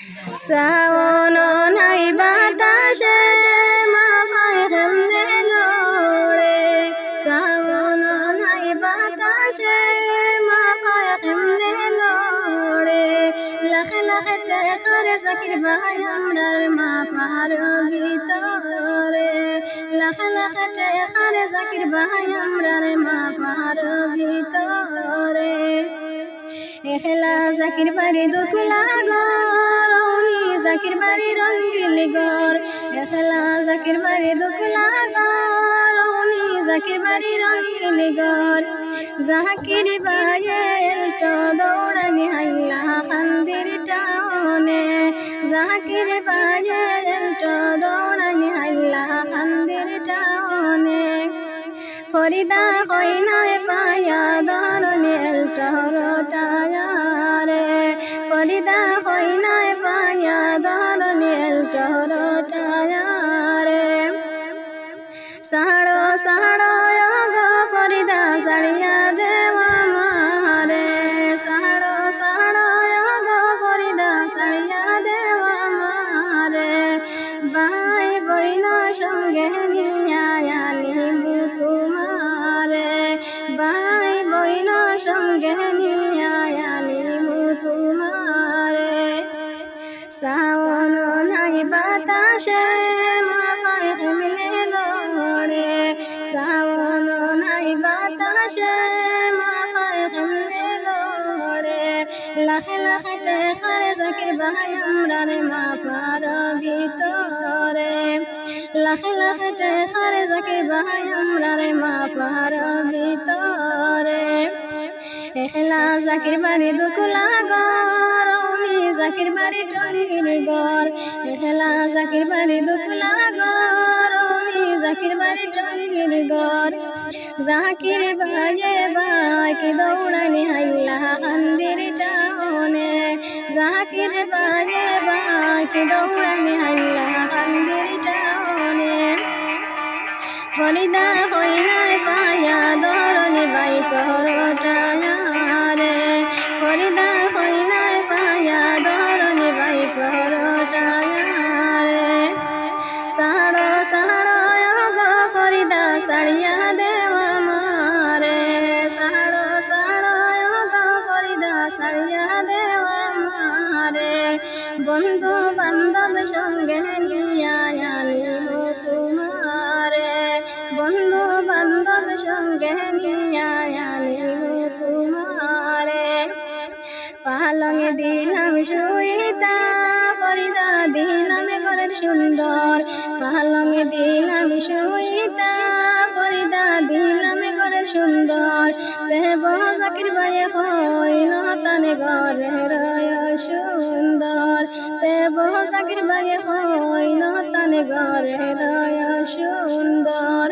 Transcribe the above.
শ্রাবণ নাই বাতাসে, মাথায় কেমনে লড়ে শ্রাবণ নাই বাতাসে, মাথায় কেমনে লড়ে লাখে লাখে টেকারে জাকির ভাই আমরার মাফার ভিতরে। লাখে লাখে টেকারে জাকির ভাই আমরার মাফার ভিতরে। এখেলা জাকির বাড়ি দুকুলা গর জাকির বাড়ি রঙ্গিল গর এখেলা জাকির বাড়ি দুকুলা গর জাকির বাড়ি রঙ্গিল গর জাকির বাড়ি এলটো দৌড়ানি হাইলা খান্দির টানে জাকির বাড়ি এলটো দৌড়ানি হাইলা খান্দির টানে ফরিদা কইনায় পায়া ধরনি এলটর টায়ারে ফরিদা সাড়িয়া দেওয়া মারে সাড়ো সাড়ো গো ফরিদা সাড়িয়া দেওয়া মারে ভাই বইন সঙ্গে নিয়া আলিমু তোমারে। ভাই বইন সঙ্গে নিয়া আলিমু তোমারে। সাওন নাই বাতাসে। লাখে লাখে টেকারে জাকির ভাই আমরার মাফার ভিতরে। লাখে লাখে টেকারে জাকির ভাই আমরার মাফার ভিতরে। এখলা জাকির বাড়ি দুকুলা গর জাকির বাড়ি টঙ্গির গর এখলা জাকির বাড়ি দুকুলা গর জাকির বাড়ি টঙ্গির গর জাকির বাজে বাকি দৌড়ানি হাইলা হান্দির জাকির বাজে বাকি দৌড়ানি আল্লাহ হান্দির টানে। ফরিদা হইনায় পায়া ধরনি বাই করটায়ারে মারে বন্ধু বান্ধব সঙ্গে নিয়া আনিব তোমারে। বন্ধু বান্ধব সঙ্গে নিয়া আনিব তোমারে। পালঙে দিলাম সুইতা ফরিদা দিলাম ঘরের সুন্দর। পালঙে দিলাম সুইতা সুন্দর। দেব জাকির বাইয়ে না, তানে ঘরের সুন্দর। দেব জাকির বাইয়ে না, তানে ঘরের সুন্দর।